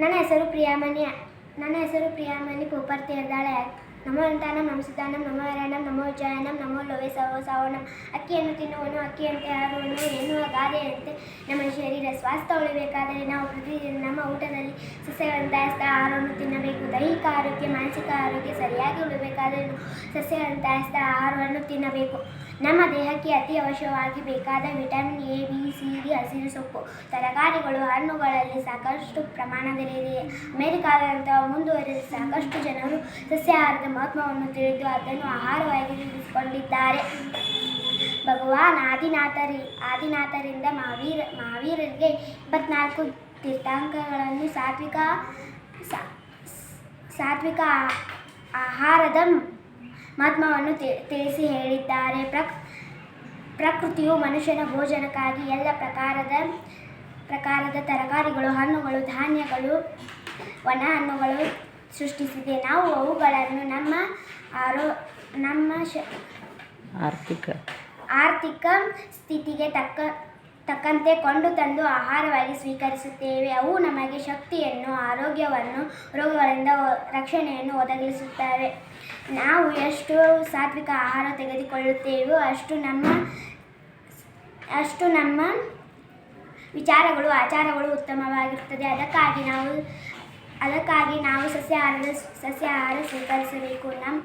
ನನ್ನ ಹೆಸರು ಪ್ರಿಯಾಮಣಿ. ನನ್ನ ಹೆಸರು ಪ್ರಿಯಾಮಣಿ ಪೋಪರ್ತಿ ಎಂದಾಳೆ ನಮೋ ಅಂತಾನಂ ನಮ ಸುತಾನಂ ನಮೋ ಹರಣಂ ನಮೋ ಜಯನಂ ನಮೋ ಲೋವೆ ಸವೋ ಸಾವಣಂ ಅಕ್ಕಿಯನ್ನು ತಿನ್ನುವನು, ಅಕ್ಕಿಯಂತೆ ಆಗುವನು ಎನ್ನುವ ಗಾದೆಯಂತೆ ನಮ್ಮ ಶರೀರ ಸ್ವಾಸ್ಥ್ಯ ಉಳಿಬೇಕಾದರೆ ನಾವು ಪ್ರತಿದಿನ ನಮ್ಮ ಊಟದಲ್ಲಿ ಸಸ್ಯಗಳಂತ ಆಹಾರವನ್ನು ತಿನ್ನಬೇಕು. ದೈಹಿಕ ಆರೋಗ್ಯ, ಮಾನಸಿಕ ಆರೋಗ್ಯ ಸರಿಯಾಗಿ ಉಳಿಬೇಕಾದರೆ ಸಸ್ಯಗಳಂತಾಯಸ್ಥ ಆಹಾರವನ್ನು ತಿನ್ನಬೇಕು. ನಮ್ಮ ದೇಹಕ್ಕೆ ಅತಿ ಅವಶ್ಯವಾಗಿ ಬೇಕಾದ vitamin A, B, C, D, ಹಸಿರು ಸೊಪ್ಪು, ತರಕಾರಿಗಳು, ಹಣ್ಣುಗಳಲ್ಲಿ ಸಾಕಷ್ಟು ಪ್ರಮಾಣದಲ್ಲಿದೆ. ಅಮೆರಿಕಾದಂತಹ ಸಾಕಷ್ಟು ಜನರು ಸಸ್ಯಾಹಾರದ ಮಹತ್ವವನ್ನು ತಿಳಿದು ಅದನ್ನು ಆಹಾರವಾಗಿ ರೂಪಿಸಿಕೊಂಡಿದ್ದಾರೆ ಭಗವಾನ್ ಆದಿನಾಥರಿ, ಆದಿನಾಥರಿಂದ ಮಹಾವೀರ, ಮಹಾವೀರರಿಗೆ ಇಪ್ಪತ್ನಾಲ್ಕು ತೀರ್ಥಾಂಕಗಳನ್ನು ಸಾತ್ವಿಕ ಸಾತ್ವಿಕ ಆಹಾರದ ಮಹತ್ವವನ್ನು ತಿಳಿಸಿ ಹೇಳಿದ್ದಾರೆ. ಪ್ರಕ್, ಪ್ರಕೃತಿಯು ಮನುಷ್ಯನ ಭೋಜನಕ್ಕಾಗಿ ಎಲ್ಲ ಪ್ರಕಾರದ ಪ್ರಕಾರದ ತರಕಾರಿಗಳು, ಹಣ್ಣುಗಳು, ಧಾನ್ಯಗಳು, ಒಣ ಹಣ್ಣುಗಳು ಸೃಷ್ಟಿಸಿದೆ ನಾವು ಅವುಗಳನ್ನು ನಮ್ಮ ಆರೋ ನಮ್ಮ ಶ ಆರ್ಥಿಕ ಆರ್ಥಿಕ ಸ್ಥಿತಿಗೆ ತಕ್ಕ ತಕ್ಕಂತೆ ಕೊಂಡು ತಂದು ಆಹಾರವಾಗಿ ಸ್ವೀಕರಿಸುತ್ತೇವೆ. ಅವು ನಮಗೆ ಶಕ್ತಿಯನ್ನು ಆರೋಗ್ಯವನ್ನು ರೋಗಗಳಿಂದ ರಕ್ಷಣೆಯನ್ನು ಒದಗಿಸುತ್ತವೆ. ನಾವು ಎಷ್ಟು ಸಾತ್ವಿಕ ಆಹಾರ ತೆಗೆದುಕೊಳ್ಳುತ್ತೇವೋ ಅಷ್ಟು ನಮ್ಮ ಅಷ್ಟು ನಮ್ಮ ವಿಚಾರಗಳು ಆಚಾರಗಳು ಉತ್ತಮವಾಗಿರುತ್ತದೆ. ಅದಕ್ಕಾಗಿ ನಾವು ಅದಕ್ಕಾಗಿ ನಾವು ಸಸ್ಯಾಹಾರದ ಸಸ್ಯಾಹಾರ ಸ್ವೀಕರಿಸಬೇಕು. ನಮ್ಮ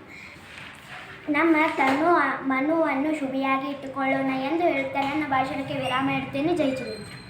ನಮ್ಮ ತನು, ಮನುವನ್ನು ಶುಭಿಯಾಗಿ ಇಟ್ಟುಕೊಳ್ಳೋಣ ಎಂದು ಹೇಳುತ್ತಾ ನನ್ನ ಭಾಷಣಕ್ಕೆ ವಿರಾಮ ಇಡ್ತೇನೆ ಜೈ ಜಗನ್ನಾಥ